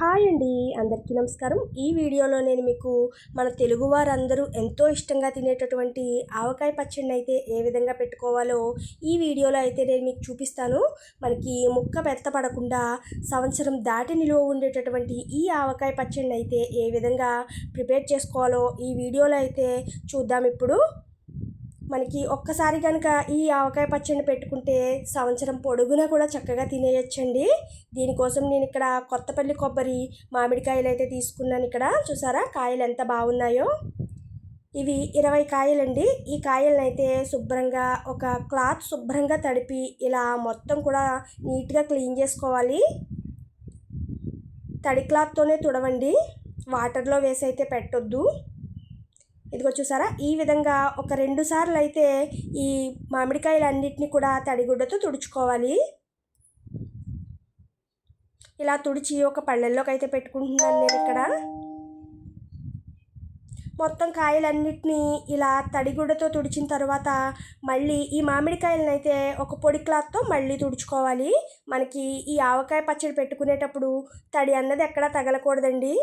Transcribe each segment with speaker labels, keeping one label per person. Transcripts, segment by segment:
Speaker 1: Hi అండి అందరికీ నమస్కారం. ఈ వీడియోలో నేను మీకు మన తెలుగు వారందరూ ఎంతో ఇష్టంగా తినేటటువంటి ఆవకాయ పచ్చడిని అయితే ఏ విధంగా పెట్టుకోవాలో ఈ వీడియోలో అయితే నేను మీకు చూపిస్తాను. మనకి ముక్క మెత్తపడకుండా సంవత్సరం దాటి నిలువ ఉండేటటువంటి ఈ ఆవకాయ పచ్చడిని అయితే ఏ విధంగా ప్రిపేర్ చేసుకోవాలో ఈ వీడియోలో అయితే చూద్దాం ఇప్పుడు. మనకి ఒక్కసారి కనుక ఈ ఆవకాయ పచ్చడిని పెట్టుకుంటే సంవత్సరం పొడుగునా కూడా చక్కగా తినేయచ్చండి. దీనికోసం నేను ఇక్కడ కొత్తపల్లి కొబ్బరి మామిడికాయలు అయితే తీసుకున్నాను ఇక్కడ. చూసారా? కాయలు ఎంత బాగున్నాయో. ఇవి ఇరవై కాయలండి. ఈ కాయలను అయితే శుభ్రంగా ఒక క్లాత్ శుభ్రంగా తడిపి ఇలా మొత్తం కూడా నీట్గా క్లీన్ చేసుకోవాలి. తడి క్లాత్తోనే తుడవండి. వాటర్లో వేసి అయితే పెట్టొద్దు. ఇదిగో చూసారా? ఈ విధంగా ఒక రెండు సార్లు అయితే ఈ మామిడికాయలన్నిటిని కూడా తడిగుడ్డతో తుడుచుకోవాలి. ఇలా తుడిచి ఒక పళ్ళెల్లోకి అయితే పెట్టుకుంటున్నాను నేను ఇక్కడ. మొత్తం కాయలన్నిటినీ ఇలా తడిగుడ్డతో తుడిచిన తర్వాత మళ్ళీ ఈ మామిడికాయలను అయితే ఒక పొడి క్లాత్తో మళ్ళీ తుడుచుకోవాలి. మనకి ఈ ఆవకాయ పచ్చడి పెట్టుకునేటప్పుడు తడి అన్నది ఎక్కడా తగలకూడదండి.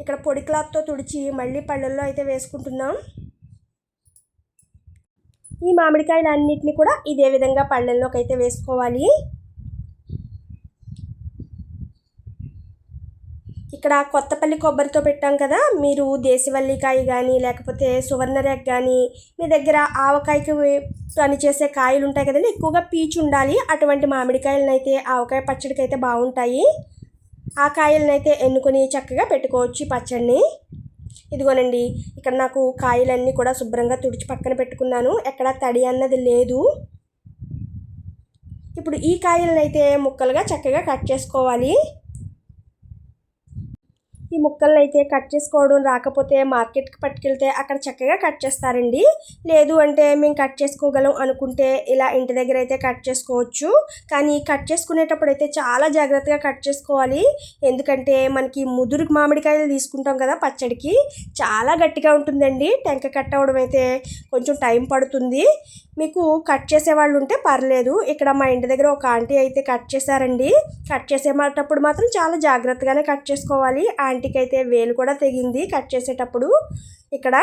Speaker 1: ఇక్కడ పొడి క్లాత్తో తుడిచి మళ్ళీ పళ్ళల్లో అయితే వేసుకుంటున్నాం. ఈ మామిడికాయలు అన్నిటిని కూడా ఇదే విధంగా పళ్ళల్లోకి అయితే వేసుకోవాలి. ఇక్కడ కొత్తపల్లి కొబ్బరితో పెట్టాం కదా మీరు దేశవల్లికాయ కానీ లేకపోతే సువర్ణరేఖ కానీ మీ దగ్గర ఆవకాయకి పని చేసే కాయలు ఉంటాయి కదండి ఎక్కువగా పీచు ఉండాలి అటువంటి మామిడికాయలను అయితే ఆవకాయ పచ్చడికి అయితే బాగుంటాయి. ఆ కాయలను అయితే ఎన్నుకొని చక్కగా పెట్టుకోవచ్చు పచ్చడిని. ఇదిగోనండి ఇక్కడ నాకు కాయలన్నీ కూడా శుభ్రంగా తుడిచి పక్కన పెట్టుకున్నాను. ఎక్కడ తడి అన్నది లేదు. ఇప్పుడు ఈ కాయలను అయితే ముక్కలుగా చక్కగా కట్ చేసుకోవాలి. ఈ ముక్కలను అయితే కట్ చేసుకోవడం రాకపోతే మార్కెట్కి పట్టుకెళ్తే అక్కడ చక్కగా కట్ చేస్తారండి. లేదు అంటే మేము కట్ చేసుకోగలం అనుకుంటే ఇలా ఇంటి దగ్గర అయితే కట్ చేసుకోవచ్చు. కానీ కట్ చేసుకునేటప్పుడు అయితే చాలా జాగ్రత్తగా కట్ చేసుకోవాలి. ఎందుకంటే మనకి ముదురు మామిడికాయలు తీసుకుంటాం కదా పచ్చడికి చాలా గట్టిగా ఉంటుందండి. టెంక కట్ అవ్వడం అయితే కొంచెం టైం పడుతుంది. మీకు కట్ చేసే వాళ్ళు ఉంటే పర్లేదు. ఇక్కడ మా ఇంటి దగ్గర ఒక ఆంటీ అయితే కట్ చేశారండి. కట్ చేసేటప్పుడు మాత్రం చాలా జాగ్రత్తగానే కట్ చేసుకోవాలి. ఆంటీకి అయితే వేలు కూడా తెగింది. కట్ చేసేటప్పుడు ఇక్కడ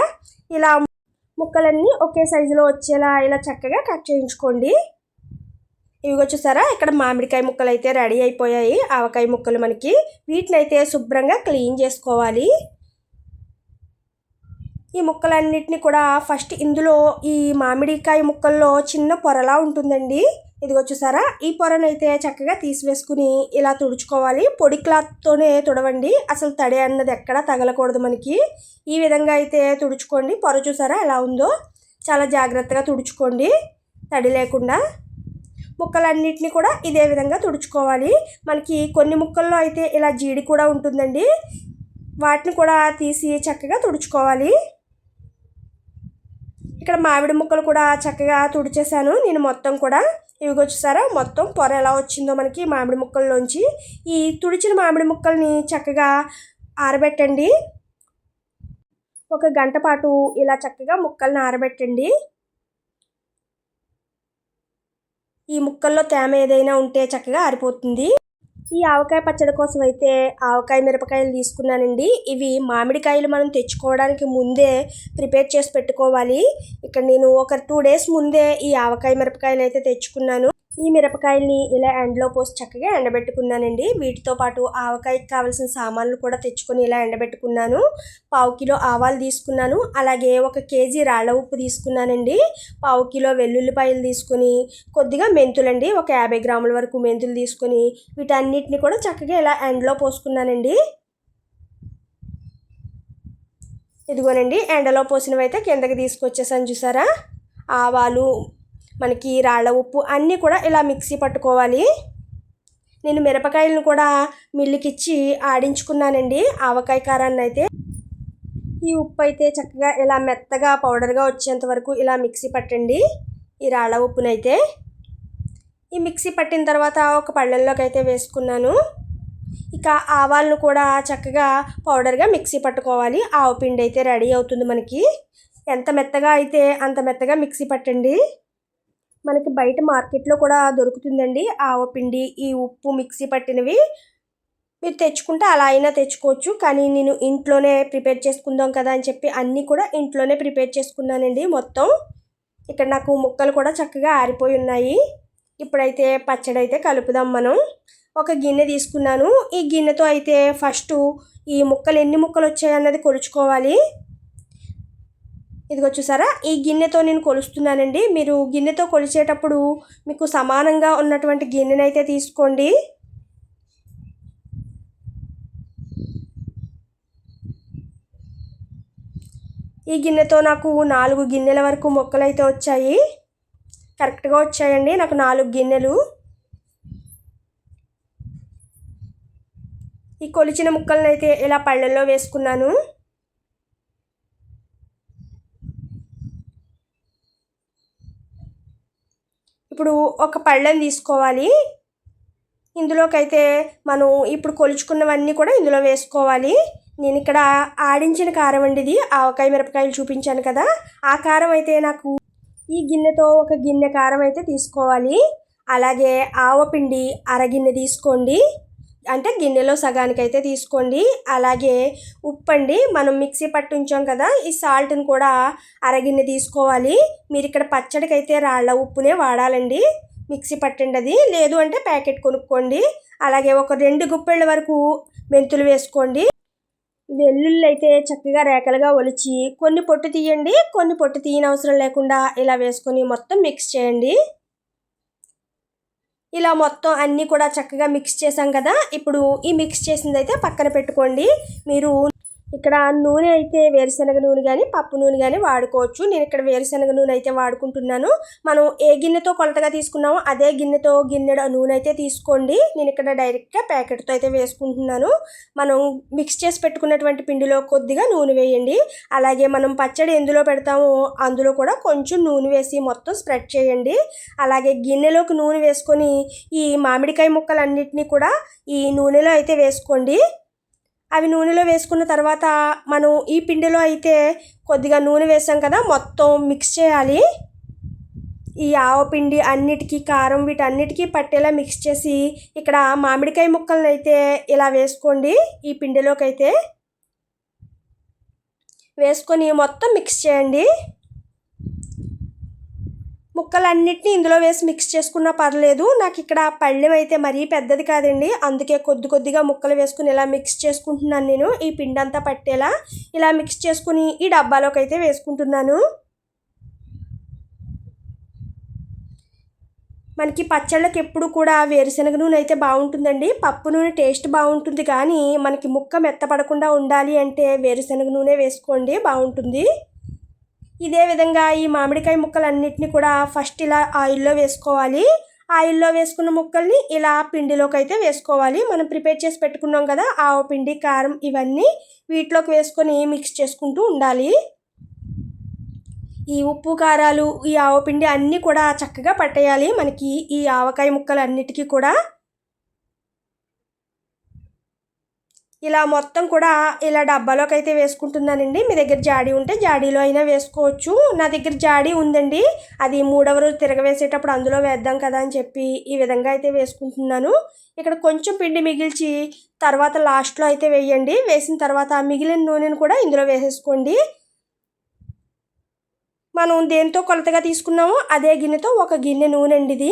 Speaker 1: ఇలా ముక్కలన్నీ ఒకే సైజులో వచ్చేలా ఇలా చక్కగా కట్ చేయించుకోండి. ఇవి వచ్చేసారా ఇక్కడ మామిడికాయ ముక్కలు అయితే రెడీ అయిపోయాయి. ఆవకాయ ముక్కలు మనకి. వీటిని అయితే శుభ్రంగా క్లీన్ చేసుకోవాలి. ఈ ముక్కలన్నిటిని కూడా ఫస్ట్ ఇందులో ఈ మామిడికాయ ముక్కల్లో చిన్న పొరలా ఉంటుందండి. ఇదిగో చూసారా? ఈ పొరను అయితే చక్కగా తీసివేసుకుని ఇలా తుడుచుకోవాలి. పొడి క్లాత్తోనే తుడవండి. అసలు తడి అన్నది ఎక్కడా తగలకూడదు మనకి. ఈ విధంగా అయితే తుడుచుకోండి. పొర చూసారా ఎలా ఉందో? చాలా జాగ్రత్తగా తుడుచుకోండి. తడి లేకుండా. ముక్కలన్నిటిని కూడా ఇదే విధంగా తుడుచుకోవాలి. మనకి కొన్ని ముక్కల్లో అయితే ఇలా జీడి కూడా ఉంటుందండి. వాటిని కూడా తీసి చక్కగా తుడుచుకోవాలి. ఇక్కడ మామిడి ముక్కలు కూడా చక్కగా తుడిచేసాను నేను మొత్తం కూడా ఇవి వచ్చేసారా మొత్తం పొర ఎలా వచ్చిందో మనకి మామిడి ముక్కల్లోంచి. ఈ తుడిచిన మామిడి ముక్కల్ని చక్కగా ఆరబెట్టండి. ఒక గంట పాటు ఇలా చక్కగా ముక్కల్ని ఆరబెట్టండి. ఈ ముక్కల్లో తేమ ఏదైనా ఉంటే చక్కగా ఆరిపోతుంది. ఈ ఆవకాయ పచ్చడి కోసం అయితే ఆవకాయ మిరపకాయలు తీసుకున్నానండి. ఇవి మామిడికాయలు మనం తెచ్చుకోవడానికి ముందే ప్రిపేర్ చేసి పెట్టుకోవాలి. ఇక్కడ నేను ఒక టూ డేస్ ముందే ఈ ఆవకాయ మిరపకాయలు అయితే తెచ్చుకున్నాను. ఈ మిరపకాయల్ని ఇలా ఎండలో పోసి చక్కగా ఎండబెట్టుకున్నానండి. వీటితో పాటు ఆవకాయకి కావాల్సిన సామాన్లు కూడా తెచ్చుకొని ఇలా ఎండబెట్టుకున్నాను. పావు కిలో ఆవాలు తీసుకున్నాను. అలాగే ఒక కేజీ రాళ్ళ ఉప్పు తీసుకున్నానండి. పావు కిలో వెల్లుల్లిపాయలు తీసుకొని కొద్దిగా మెంతులండి ఒక యాభై గ్రాముల వరకు మెంతులు తీసుకొని వీటన్నిటిని కూడా చక్కగా ఇలా ఎండలో పోసుకున్నానండి. ఇదిగోనండి ఎండలో పోసినవి అయితే కిందకి తీసుకొచ్చేసాను చూసారా? ఆవాలు మనకి రాళ్ళ ఉప్పు అన్నీ కూడా ఇలా మిక్సీ పట్టుకోవాలి. నేను మిరపకాయలను కూడా మిల్లుకిచ్చి ఆడించుకున్నానండి. ఆవకాయ కారాన్ని అయితే ఈ ఉప్పు అయితే చక్కగా ఇలా మెత్తగా పౌడర్గా వచ్చేంత వరకు ఇలా మిక్సీ పట్టండి. ఈ రాళ్ళ ఉప్పునైతే ఈ మిక్సీ పట్టిన తర్వాత ఒక పళ్ళల్లోకి అయితే వేసుకున్నాను. ఇక ఆవాలను కూడా చక్కగా పౌడర్గా మిక్సీ పట్టుకోవాలి. ఆవు పిండి అయితే రెడీ అవుతుంది మనకి. ఎంత మెత్తగా అయితే అంత మెత్తగా మిక్సీ పట్టండి. మనకి బయట మార్కెట్లో కూడా దొరుకుతుందండి. ఆవపిండి ఈ ఉప్పు మిక్సీ పట్టినవి మీరు తెచ్చుకుంటే అలా అయినా తెచ్చుకోవచ్చు. కానీ నేను ఇంట్లోనే ప్రిపేర్ చేసుకుందాం కదా అని చెప్పి అన్నీ కూడా ఇంట్లోనే ప్రిపేర్ చేసుకున్నానండి మొత్తం. ఇక్కడ నాకు ముక్కలు కూడా చక్కగా ఆరిపోయి ఉన్నాయి. ఇప్పుడైతే పచ్చడి అయితే కలుపుదాం మనం. ఒక గిన్నె తీసుకున్నాను. ఈ గిన్నెతో అయితే ఫస్ట్ ఈ ముక్కలు ఎన్ని ముక్కలు వచ్చాయన్నది కొలుచుకోవాలి. ఇదిగో చూసారా? ఈ గిన్నెతో నేను కొలుస్తున్నానండి. మీరు గిన్నెతో కొలిచేటప్పుడు మీకు సమానంగా ఉన్నటువంటి గిన్నెనైతే తీసుకోండి. ఈ గిన్నెతో నాకు నాలుగు గిన్నెల వరకు మొక్కలు అయితే వచ్చాయి. కరెక్ట్గా వచ్చాయండి నాకు నాలుగు గిన్నెలు. ఈ కొలిచిన ముక్కలను అయితే ఇలా పళ్ళల్లో వేసుకున్నాను. ఇప్పుడు ఒక పళ్ళెం తీసుకోవాలి. ఇందులోకైతే మనం ఇప్పుడు కొలుచుకున్నవన్నీ కూడా ఇందులో వేసుకోవాలి. నేను ఇక్కడ ఆడించిన కారం అండి ఇది. ఆవకాయ మిరపకాయలు చూపించాను కదా. ఆ కారం అయితే నాకు ఈ గిన్నెతో ఒక గిన్నె కారం అయితే తీసుకోవాలి. అలాగే ఆవపిండి అరగిన్నె తీసుకోండి. అంటే గిన్నెలో సగానికి అయితే తీసుకోండి. అలాగే ఉప్పండి. మనం మిక్సీ పట్టించాం కదా ఈ సాల్ట్ని కూడా అరగిన్నె తీసుకోవాలి. మీరు ఇక్కడ పచ్చడికైతే రాళ్ళ ఉప్పునే వాడాలండి. మిక్సీ పట్టండి అది లేదు అంటే ప్యాకెట్ కొనుక్కోండి. అలాగే ఒక రెండు గుప్పెళ్ళ వరకు మెంతులు వేసుకోండి. వెల్లుల్లి అయితే చక్కగా రేఖలుగా ఒలిచి కొన్ని పొట్టు తీయండి. కొన్ని పొట్టు తీయని అవసరం లేకుండా ఇలా వేసుకొని మొత్తం మిక్స్ చేయండి. ఇలా మొత్తం అన్నీ కూడా చక్కగా మిక్స్ చేసాం కదా. ఇప్పుడు ఈ మిక్స్ చేసింది అయితే పక్కన పెట్టుకోండి. మీరు ఇక్కడ నూనె అయితే వేరుశనగ నూనె కానీ పప్పు నూనె కానీ వాడుకోవచ్చు. నేను ఇక్కడ వేరుశనగ నూనె అయితే వాడుకుంటున్నాను. మనం ఏ గిన్నెతో కొలతగా తీసుకున్నామో అదే గిన్నెతో గిన్నెడ నూనె అయితే తీసుకోండి. నేను ఇక్కడ డైరెక్ట్గా ప్యాకెట్తో అయితే వేసుకుంటున్నాను. మనం మిక్స్ చేసి పెట్టుకున్నటువంటి పిండిలో కొద్దిగా నూనె వేయండి. అలాగే మనం పచ్చడి ఎందులో పెడతామో అందులో కూడా కొంచెం నూనె వేసి మొత్తం స్ప్రెడ్ చేయండి. అలాగే గిన్నెలోకి నూనె వేసుకొని ఈ మామిడికాయ ముక్కలన్నిటినీ కూడా ఈ నూనెలో అయితే వేసుకోండి. అవి నూనెలో వేసుకున్న తర్వాత మనం ఈ పిండిలో అయితే కొద్దిగా నూనె వేసాం కదా మొత్తం మిక్స్ చేయాలి. ఈ ఆవపిండి అన్నిటికీ కారం వీటన్నిటికీ పట్టేలా మిక్స్ చేసి ఇక్కడ మామిడికాయ ముక్కలను అయితే ఇలా వేసుకోండి ఈ పిండిలోకి అయితే వేసుకొని మొత్తం మిక్స్ చేయండి. ముక్కలన్నిటిని ఇందులో వేసి మిక్స్ చేసుకున్నా పర్లేదు. నాకు ఇక్కడ పళ్ళెం అయితే మరీ పెద్దది కాదండి. అందుకే కొద్ది కొద్దిగా ముక్కలు వేసుకుని ఇలా మిక్స్ చేసుకుంటున్నాను నేను ఈ పిండి అంతా పట్టేలా. ఇలా మిక్స్ చేసుకుని ఈ డబ్బాలోకి అయితే వేసుకుంటున్నాను. మనకి పచ్చళ్ళకి ఎప్పుడు కూడా వేరుశనగ నూనె అయితే బాగుంటుందండి. పప్పు నూనె టేస్ట్ బాగుంటుంది కానీ మనకి ముక్క మెత్తపడకుండా ఉండాలి అంటే వేరుశనగ నూనె వేసుకోండి బాగుంటుంది. ఇదే విధంగా ఈ మామిడికాయ ముక్కలన్నిటిని కూడా ఫస్ట్ ఇలా ఆయిల్లో వేసుకోవాలి. ఆయిల్లో వేసుకున్న ముక్కల్ని ఇలా పిండిలోకి అయితే వేసుకోవాలి. మనం ప్రిపేర్ చేసి పెట్టుకున్నాం కదా ఆవ పిండి కారం ఇవన్నీ వీటిలోకి వేసుకొని మిక్స్ చేసుకుంటూ ఉండాలి. ఈ ఉప్పు కారాలు ఈ ఆవపిండి అన్నీ కూడా చక్కగా పట్టేయాలి. మనకి ఈ ఆవకాయ ముక్కలు అన్నిటికీ కూడా ఇలా మొత్తం కూడా ఇలా డబ్బాలోకి అయితే వేసుకుంటున్నానండి మీ దగ్గర జాడీ ఉంటే జాడీలో అయినా వేసుకోవచ్చు. నా దగ్గర జాడీ ఉందండి. అది మూడవ రోజు తిరగవేసేటప్పుడు అందులో వేద్దాం కదా అని చెప్పి ఈ విధంగా అయితే వేసుకుంటున్నాను. ఇక్కడ కొంచెం పిండి మిగిల్చి తర్వాత లాస్ట్లో అయితే వేయండి. వేసిన తర్వాత మిగిలిన నూనెను కూడా ఇందులో వేసేసుకోండి. మనం దేంతో కొలతగా తీసుకున్నామో అదే గిన్నెతో ఒక గిన్నె నూనె అండి ఇది.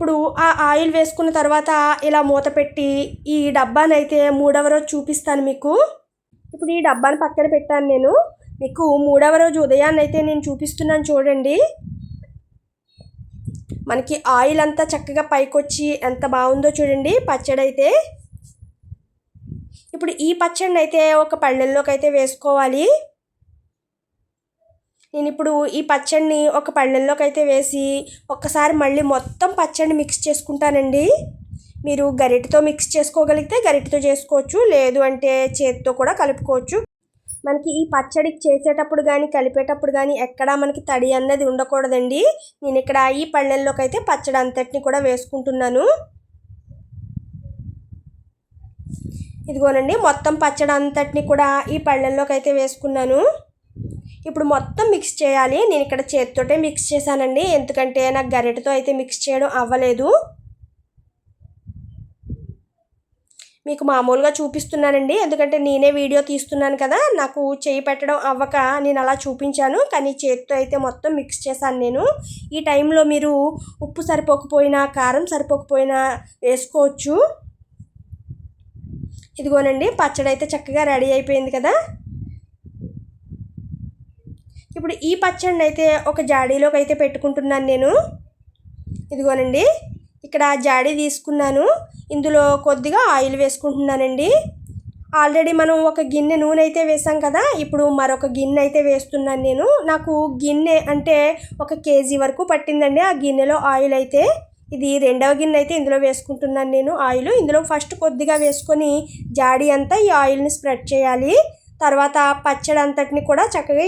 Speaker 1: ఇప్పుడు ఆ ఆయిల్ వేసుకున్న తర్వాత ఇలా మూత పెట్టి ఈ డబ్బానైతే మూడవ రోజు చూపిస్తాను మీకు. ఇప్పుడు ఈ డబ్బాని పక్కన పెట్టాను నేను. మీకు మూడవ రోజు ఉదయాన్నే అయితే నేను చూపిస్తున్నాను చూడండి. మనకి ఆయిల్ అంతా చక్కగా పైకొచ్చి ఎంత బాగుందో చూడండి పచ్చడి అయితే. ఇప్పుడు ఈ పచ్చడిని అయితే ఒక పళ్ళెల్లోకి అయితే వేసుకోవాలి. నేను ఇప్పుడు ఈ పచ్చడిని ఒక పళ్ళెల్లోకి అయితే వేసి ఒక్కసారి మళ్ళీ మొత్తం పచ్చడిని మిక్స్ చేసుకుంటానండి. మీరు గరిటతో మిక్స్ చేసుకోగలిగితే గరిటతో చేసుకోవచ్చు లేదు అంటే చేతితో కూడా కలుపుకోవచ్చు. మనకి ఈ పచ్చడి చేసేటప్పుడు కానీ కలిపేటప్పుడు కానీ ఎక్కడా మనకి తడి అన్నది ఉండకూడదండి. నేను ఇక్కడ ఈ పళ్ళెల్లోకి అయితే పచ్చడి అంతటిని కూడా వేసుకుంటున్నాను. ఇదిగోనండి మొత్తం పచ్చడి అంతటిని కూడా ఈ పళ్ళెల్లోకి అయితే వేసుకున్నాను. ఇప్పుడు మొత్తం మిక్స్ చేయాలి. నేను ఇక్కడ చేతితోటే మిక్స్ చేశానండి. ఎందుకంటే నాకు గరిటతో అయితే మిక్స్ చేయడం అవ్వలేదు. మీకు మామూలుగా చూపిస్తున్నానండి. ఎందుకంటే నేనే వీడియో తీస్తున్నాను కదా నాకు చేయి పెట్టడం అవ్వక నేను అలా చూపించాను. కానీ చేతితో అయితే మొత్తం మిక్స్ చేశాను నేను. ఈ టైంలో మీరు ఉప్పు సరిపోకపోయినా కారం సరిపోకపోయినా వేసుకోవచ్చు. ఇదిగోనండి పచ్చడి అయితే చక్కగా రెడీ అయిపోయింది కదా. ఇప్పుడు ఈ పచ్చడిని అయితే ఒక జాడీలోకి అయితే పెట్టుకుంటున్నాను నేను. ఇదిగోనండి ఇక్కడ జాడీ తీసుకున్నాను. ఇందులో కొద్దిగా ఆయిల్ వేసుకుంటున్నానండి. ఆల్రెడీ మనం ఒక గిన్నె నూనె అయితే వేసాం కదా ఇప్పుడు మరొక గిన్నె అయితే వేస్తున్నాను నేను. నాకు గిన్నె అంటే ఒక కేజీ వరకు పట్టిందండి ఆ గిన్నెలో ఆయిల్ అయితే. ఇది రెండవ గిన్నె అయితే ఇందులో వేసుకుంటున్నాను నేను ఆయిల్. ఇందులో ఫస్ట్ కొద్దిగా వేసుకొని జాడీ అంతా ఈ ఆయిల్ని స్ప్రెడ్ చేయాలి. తర్వాత పచ్చడి అంతటిని కూడా చక్కగా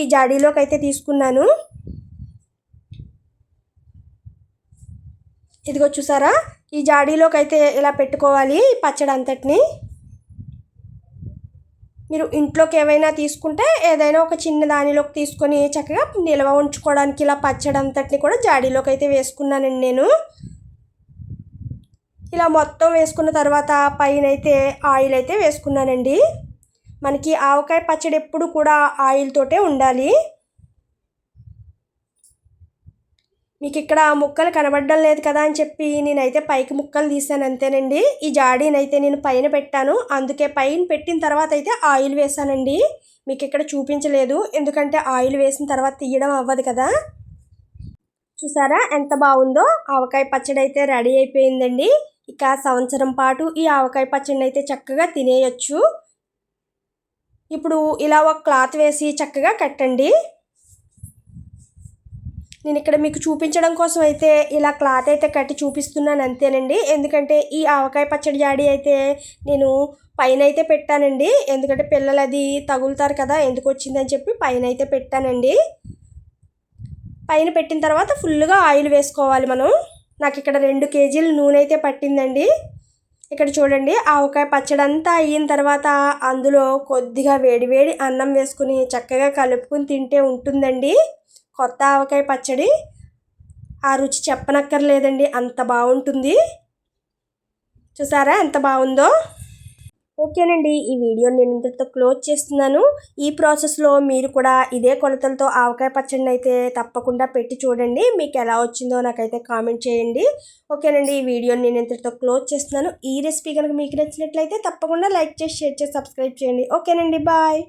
Speaker 1: ఈ జాడీలోకి అయితే తీసుకున్నాను. ఇదిగో చూసారా? ఈ జాడీలోకి అయితే ఇలా పెట్టుకోవాలి పచ్చడి అంతటిని? మీరు ఇంట్లోకి ఏవైనా తీసుకుంటే ఏదైనా ఒక చిన్న దానిలోకి తీసుకొని చక్కగా నిల్వ ఉంచుకోవడానికి ఇలా పచ్చడి అంతటిని కూడా జాడీలోకి అయితే వేసుకున్నానండి నేను. ఇలా మొత్తం వేసుకున్న తర్వాత పైన అయితే ఆయిల్ అయితే వేసుకున్నానండి. మనకి ఆవకాయ పచ్చడి ఎప్పుడు కూడా ఆయిల్ తోటే ఉండాలి. మీకు ఇక్కడ ముక్కలు కనబడడం లేదు కదా అని చెప్పి నేనైతే పైకి ముక్కలు తీసాను అంతేనండి. ఈ జాడీనైతే నేను పైన పెట్టాను. అందుకే పైన పెట్టిన తర్వాత అయితే ఆయిల్ వేసానండి. మీకు ఇక్కడ చూపించలేదు. ఎందుకంటే ఆయిల్ వేసిన తర్వాత తీయడం అవ్వదు కదా. చూసారా ఎంత బాగుందో? ఆవకాయ పచ్చడి అయితే రెడీ అయిపోయిందండి. ఇక సంవత్సరం పాటు ఈ ఆవకాయ పచ్చడిని అయితే చక్కగా తినేయచ్చు. ఇప్పుడు ఇలా ఒక క్లాత్ వేసి చక్కగా కట్టండి. నేను ఇక్కడ మీకు చూపించడం కోసం అయితే ఇలా క్లాత్ అయితే కట్టి చూపిస్తున్నాను అంతేనండి. ఎందుకంటే ఈ ఆవకాయ పచ్చడి జాడి అయితే నేను పైన అయితే పెట్టానండి. ఎందుకంటే పిల్లలు అది తగులుతారు కదా ఎందుకు వచ్చిందని చెప్పి పైన అయితే పెట్టానండి. పైన పెట్టిన తర్వాత ఫుల్గా ఆయిల్ వేసుకోవాలి మనం. నాకు ఇక్కడ రెండు కేజీలు నూనె అయితే పట్టిందండి. ఇక్కడ చూడండి ఆవకాయ పచ్చడి అంతా అయిన తర్వాత అందులో కొద్దిగా వేడివేడి అన్నం వేసుకుని చక్కగా కలుపుకుని తింటే ఉంటుందండి. కొత్త ఆవకాయ పచ్చడి. ఆ రుచి చెప్పనక్కర్లేదండి అంత బాగుంటుంది. చూసారా ఎంత బాగుందో? ఓకేనండి ఈ వీడియో నేను ఇంతటితో క్లోజ్ చేస్తున్నాను. ఈ ప్రాసెస్లో మీరు కూడా ఇదే కొలతలతో ఆవకాయ పచ్చడిని అయితే తప్పకుండా పెట్టి చూడండి. మీకు ఎలా వచ్చిందో నాకైతే కామెంట్ చేయండి. ఓకేనండి ఈ వీడియోని నేను ఇంతటితో క్లోజ్ చేస్తున్నాను. ఈ రెసిపీ కనుక మీకు నచ్చినట్లయితే తప్పకుండా లైక్ చేసి షేర్ చేసి సబ్స్క్రైబ్ చేయండి. ఓకేనండి బాయ్.